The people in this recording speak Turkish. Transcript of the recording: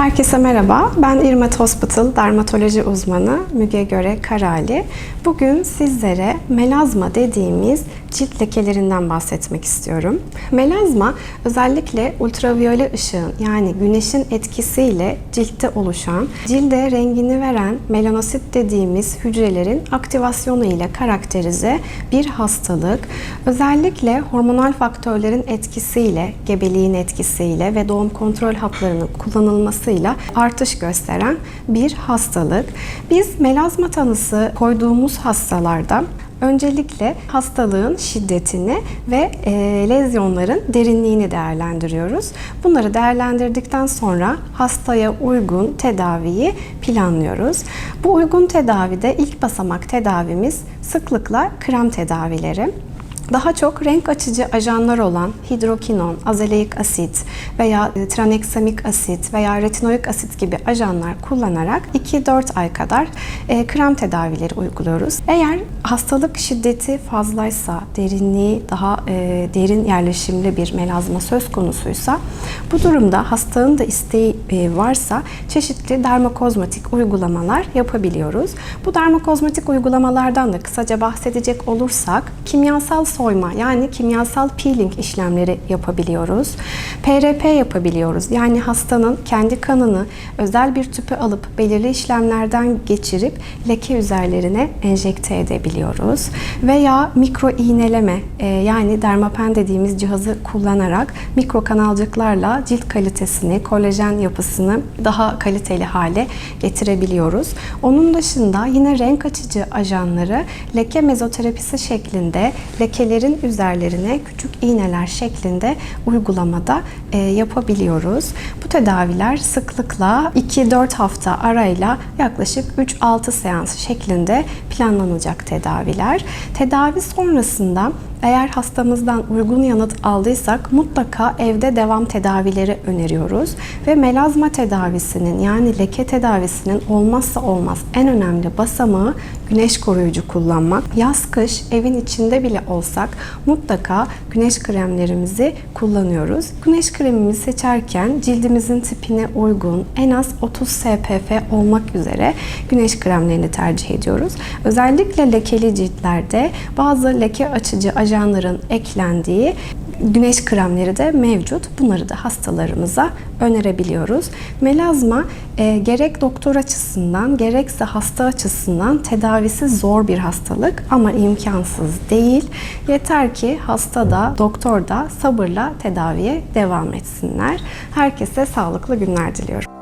Herkese merhaba. Ben İrmet Hospital dermatoloji uzmanı Müge Göre Karali. Bugün sizlere melazma dediğimiz cilt lekelerinden bahsetmek istiyorum. Melazma özellikle ultraviyole ışığın yani güneşin etkisiyle ciltte oluşan, cilde rengini veren melanosit dediğimiz hücrelerin aktivasyonu ile karakterize bir hastalık. Özellikle hormonal faktörlerin etkisiyle, gebeliğin etkisiyle ve doğum kontrol haplarının kullanılmasıyla artış gösteren bir hastalık. Biz melazma tanısı koyduğumuz hastalarda Öncelikle hastalığın şiddetini ve e, lezyonların derinliğini değerlendiriyoruz. Bunları değerlendirdikten sonra hastaya uygun tedaviyi planlıyoruz. Bu uygun tedavide ilk basamak tedavimiz sıklıkla krem tedavileri. Daha çok renk açıcı ajanlar olan hidrokinon, azeleik asit veya e, traneksamik asit veya retinoik asit gibi ajanlar kullanarak 2-4 ay kadar e, krem tedavileri uyguluyoruz. Eğer hastalık şiddeti fazlaysa, derinliği daha e, derin yerleşimli bir melazma söz konusuysa bu durumda hastanın da isteği e, varsa çeşitli dermokozmetik uygulamalar yapabiliyoruz. Bu dermokozmetik uygulamalardan da kısaca bahsedecek olursak kimyasal soyma yani kimyasal peeling işlemleri yapabiliyoruz. PRP yapabiliyoruz. Yani hastanın kendi kanını özel bir tüpe alıp belirli işlemlerden geçirip leke üzerlerine enjekte edebiliyoruz. Veya mikro iğneleme e, yani dermapen dediğimiz cihazı kullanarak mikro kanalcıklarla cilt kalitesini, kolajen yapısını daha kaliteli hale getirebiliyoruz. Onun dışında yine renk açıcı ajanları leke mezoterapisi şeklinde lekelerin üzerlerine küçük iğneler şeklinde uygulamada e, yapabiliyoruz. Bu tedaviler sıklıkla 2-4 hafta arayla yaklaşık 3-6 seans şeklinde planlanacak tedaviler. Tedavi sonrasında eğer hastamızdan uygun yanıt aldıysak mutlaka evde devam tedavileri öneriyoruz ve melazma tedavisinin yani leke tedavisinin olmazsa olmaz en önemli basamağı güneş koruyucu kullanmak. Yaz kış evin içinde bile olsak mutlaka güneş kremlerimizi kullanıyoruz. Güneş kremimizi seçerken cildimizin tipine uygun en az 30 SPF olmak üzere güneş kremlerini tercih ediyoruz. Özellikle lekeli ciltlerde bazı leke açıcı ajanların eklendiği güneş kremleri de mevcut. Bunları da hastalarımıza önerebiliyoruz. Melazma e, gerek doktor açısından gerekse hasta açısından tedavisi zor bir hastalık ama imkansız değil. Yeter ki hasta da doktor da sabırla tedaviye devam etsinler. Herkese sağlıklı günler diliyorum.